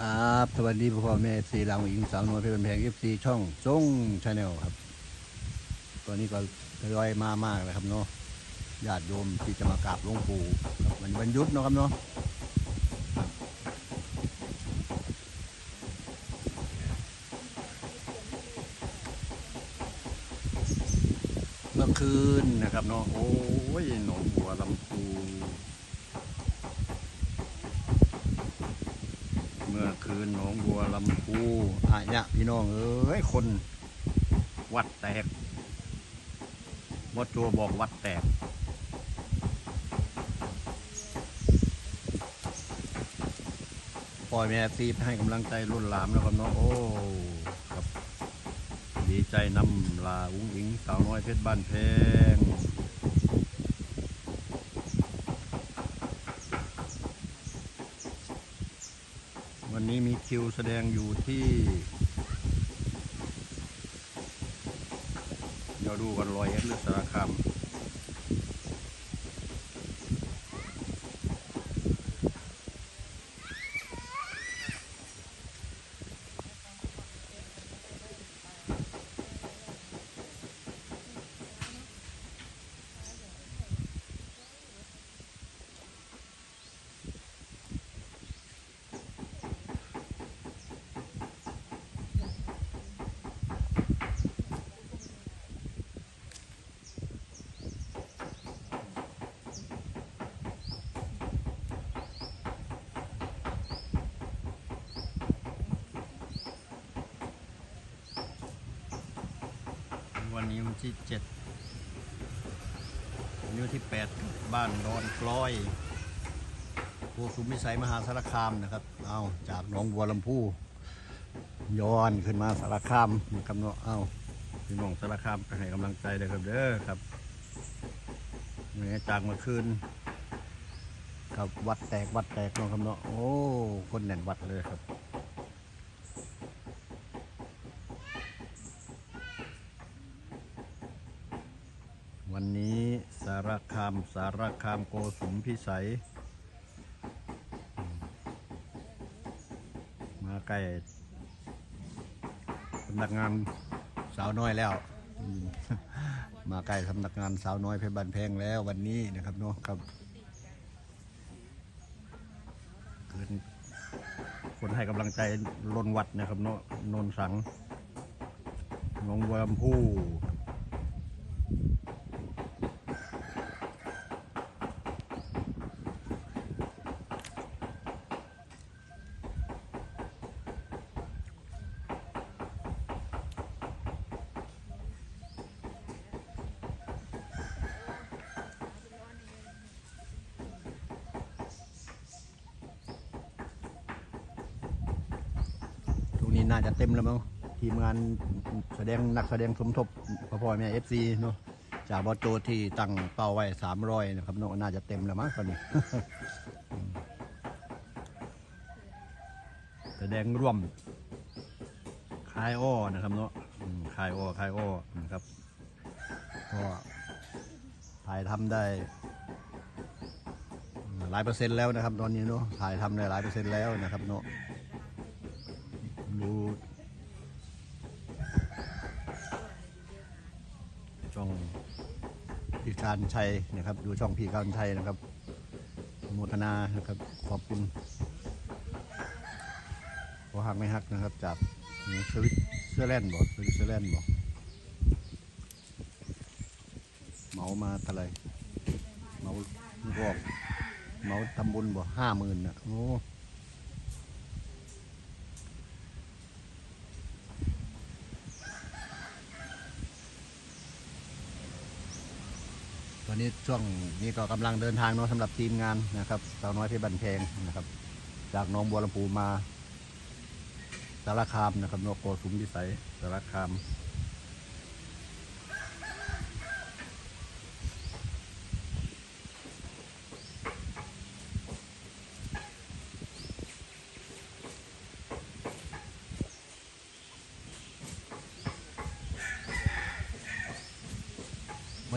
ครับสวัสดีพ่อแม่สีหลังหญิงสาวน้อยเพชรบันแพงเอฟซีช่องจงชาแนลครับตอนนี้ก็ทยอยมามากเลยครับเนาะญาติโยมที่จะมากราบหลวงปู่ครันวันหยุดเนาะครับเนาะเมื่อคืนนะครับเนาะโอ้ยหนองบัวลำพู เมื่อ คืนหนองบัวลำพูอาญะพี่น้องเอ้ยคนวัดแตกบดจัวบอกวัดแตก ปล่อยแม่ตีให้กำลังใจรุ่นหลามแล้วครับเนาะโอ้ครับ ดีใจนำลาอุ้งอิงสาวน้อยเพชรบ้านแพง วันนี้มี คิวแสดงอยู่ที่ เดี๋ยวดูกันรอยเอ็ดหรือสารคาม วันนี้วันที่เจ็ดวันนี้วันที่แปดบบ้านดอนกล้อยโกสุมวิสัยมหาสารคามนะครับ เอาจากหนองบัวลำพูย้อนขึ้นมาสารคามนะครับเนาะเอาพี่น้องสารคามไปให้กำลังใจเลยครับเด้อครับเนี่ยจากเมื่อคืนครับวัดแตกวัดแตกเนาะครับเนาะโอ้คนแน่นวัดเลยครับ วันนี้สารคามสารคามโกสุมพิสัย มาใกล้สำนักงานสาวน้อยแล้ว มาใกล้สำนักงานสาวน้อยเพชรบันแพงแล้ววันนี้นะครับเนาะครับเกินคนให้กำลังใจลนวัดนะครับเนาะนนสังนองบัวลำพู น่าจะเต็มแล้วมั้งทีมงานแสดงนักแสดงสมทบพอพ่อแม่เอฟซีเนาะจากบอโจที่ตั้งเป้าไว้สามร้อยนะครับเนาะน่าจะเต็มแล้วมั้งตอนนี้ แสดงร่วมคายอ้อนะครับเนาะคายอ้อคายอ้อนะครับก็ถ่ายทำได้หลายเปอร์เซ็นต์แล้วนะครับ ตอนนี้เนาะถ่ายทำได้หลายเปอร์เซ็นต์แล้วนะครับเนาะ ดูช่องพี่การชัยนะครับ ดูช่องพี่การชัยนะครับโมทนานะครับ ขอบคุณขอหักไม่หักนะครับ จากสวิตเสื้อแลนด์บอกสวิตเสื้อแลนด์บอกเหมามาเท่าไรเหมาบอกเหมาทำบุญบอกห้าหมื่นนะโอ้ นี้ช่วงนี้ก็กำลังเดินทางเนาะสำหรับทีมงานนะครับสาวน้อยเพชรบันเพงนะครับ จากหน้องบัวลำพูมาสารคามนะครับนกโกสุมพิสัยสารคาม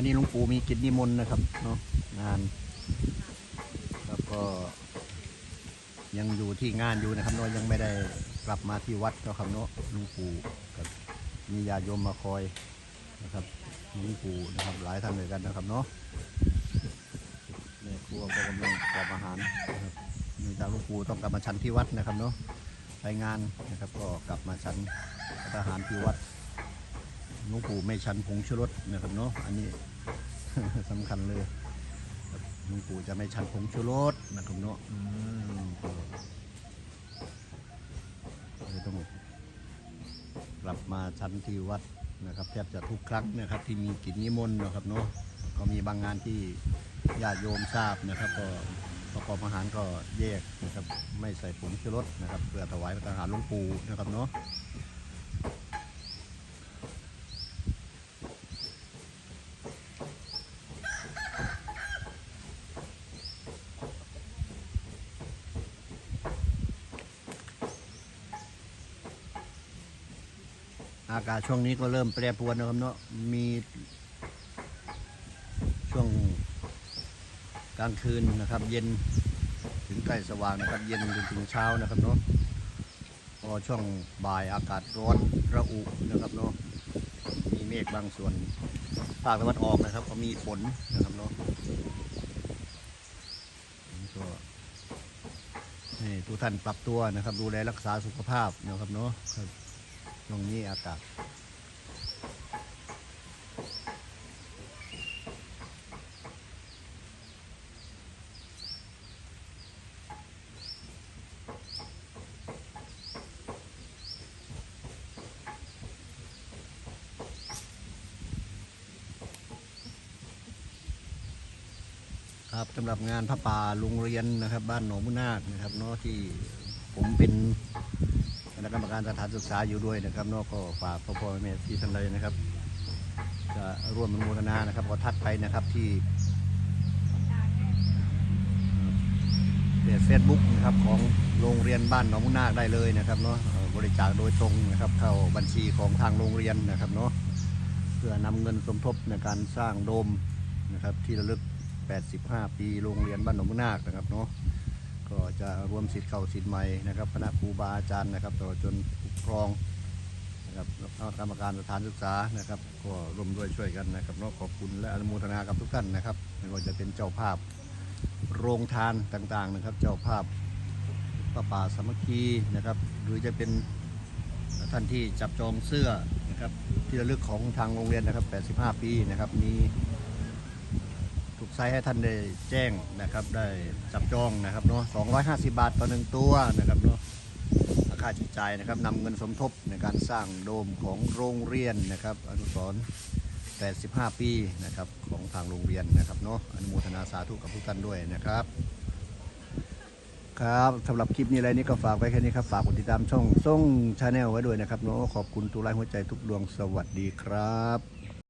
วันนี้หลวงปู่มีกิจนิมนต์นะครับเนาะงานแล้วก็ ยังอยู่ที่งานอยู่นะครับเนาะยังไม่ได้กลับมาที่วัดเนาะครับเนาะหลุงปู่กับมีญาติโยมมาคอยนะครับหลุงปู่นะครับหลายท่านเลยกันนะครับเนาะแม่ครัวก็กำลังจัดอาหารนะครับมีจากหลุงปู่ต้องกลับมาฉันที่วัดนะครับเนาะไปงานนะครับก็กลับมาฉันอาหารที่วัดหลุงปู่ไม่ฉันผงชูรสนะครับเนาะอันนี้ สำคัญเลยหลวงปู่จะไม่ชันผงชูรสนะครับเนาะอืมก็เลยต้องกลับมาชันที่วัดนะครับแทบจะทุกครั้งนะครับ ที่มีกิจนิมนต์นะครับเนาะก็มีบางงานที่ญาติโยมทราบนะครับ ก็ประกอบอาหารก็แยกนะครับไม่ใส่ผงชูรสนะครับเพื่อถวายพระทหารหลวงปู่นะครับเนาะ อากาศช่วงนี้ก็เริ่มแปรปรวนนะครับเนาะมีช่วงกลางคืนนะครับ เย็นถึงใกล้สว่างนะครับ เย็นจนถึงเช้านะครับเนาะพอช่วงบ่ายอากาศร้อนระอุนะครับเนาะมีเมฆบางส่วนภาคตะวันออกนะครับ ก็มีฝนนะครับเนาะนี่ก็ให้ทุกท่านปรับตัวนะครับ ดูแลรักษาสุขภาพนะครับเนาะ ตรงนี้อากาศครับสำหรับงานพระป่าโรงเรียนนะครับ บ้านหนองมุนาคนะครับเนาะที่ผมเป็น ณะกรรมการสถานศึกษาอยู่ด้วยนะครับเนอกก็ฝากพ่อพ่อแม่ที่ท่านใดนะครับ จะร่วมอนุโมทนานะครับก็ทักไปนะครับที่เพจเฟซบุ๊กนะครับของโรงเรียนบ้านหนองมุนาคได้เลยนะครับเนาะบริจาคโดยตรงนะครับเข้าบัญชีของทางโรงเรียนนะครับเนาะเพื่อนำเงินสมทบในการสร้างโดมนะครับที่ระลึก 85 ปีโรงเรียนบ้านหนองมุนาคนะครับเนาะ ก็จะรวมสิทธิ์เก่าสิทธิ์ใหม่นะครับคณะครูบาอาจารย์นะครับตลอดจนผู้ปกครองนะครับคณะกรรมการสถานศึกษานะครับ ก็ร่วมด้วยช่วยกันนะครับนขอบคุณและอนุโมทนากับทุกท่านนะครับไม่ว่าจะเป็นเจ้าภาพโรงทานต่างๆนะครับ เจ้าภาพพระป่าสามัคคีนะครับ หรือจะเป็นท่านที่จับจองเสื้อนะครับที่ระลึกของทางโรงเรียนนะครับ 85 ปีนะครับมี ไซส์ให้ท่านได้แจ้งนะครับได้จับจองนะครับเนาะ250 บาทต่อหนึ่งตัวนะครับเนาะราคาใช้จ่ายนะครับนำเงินสมทบในการสร้างโดมของโรงเรียนนะครับ อนุสรณ์85 ปีนะครับของทางโรงเรียนนะครับเนาะอนุโมทนาสาธุกับทุกท่านด้วยนะครับครับสำหรับคลิปนี้อะไรนี้ก็ฝากไว้แค่นี้ครับ ฝากกดติดตามช่องส่งชาแนลไว้ด้วยนะครับเนาะขอบคุณทุกไลค์หัวใจทุกดวงสวัสดีครับ